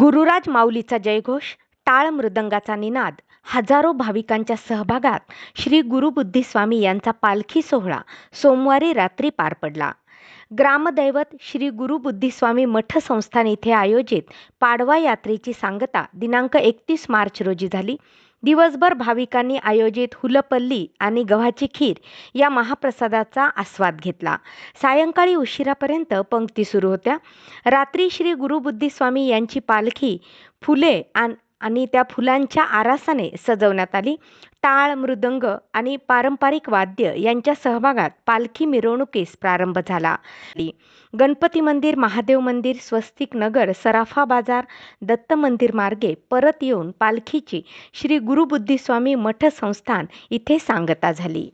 गुरुराज माऊलीचा जयघोष टाळ मृदंगाचा निनाद. हजारो भाविकांच्या सहभागात श्री गुरुबुद्धी स्वामी यांचा पालखी सोहळा सोमवारी रात्री पार पडला. ग्रामदैवत श्री गुरुबुद्धी स्वामी मठ संस्थान इथे आयोजित पाडवा यात्रेची सांगता दिनांक एकतीस मार्च रोजी झाली. दिवसभर भाविकांनी आयोजित हुलपल्ली आणि गव्हाची खीर या महाप्रसादाचा आस्वाद घेतला. सायंकाळी उशिरापर्यंत पंक्ती सुरू होत्या. रात्री श्री गुरुबुद्धी स्वामी यांची पालखी फुले आणि आणि त्या फुलांच्या आरासाने सजवण्यात आली. टाळ मृदंग आणि पारंपरिक वाद्य यांच्या सहभागात पालखी मिरवणुकीस प्रारंभ झाला. गणपती मंदिर महादेव मंदिर स्वस्तिक नगर सराफा बाजार दत्त मंदिर मार्गे परत येऊन पालखीची श्री गुरुबुद्धीस्वामी मठ संस्थान इथे सांगता झाली.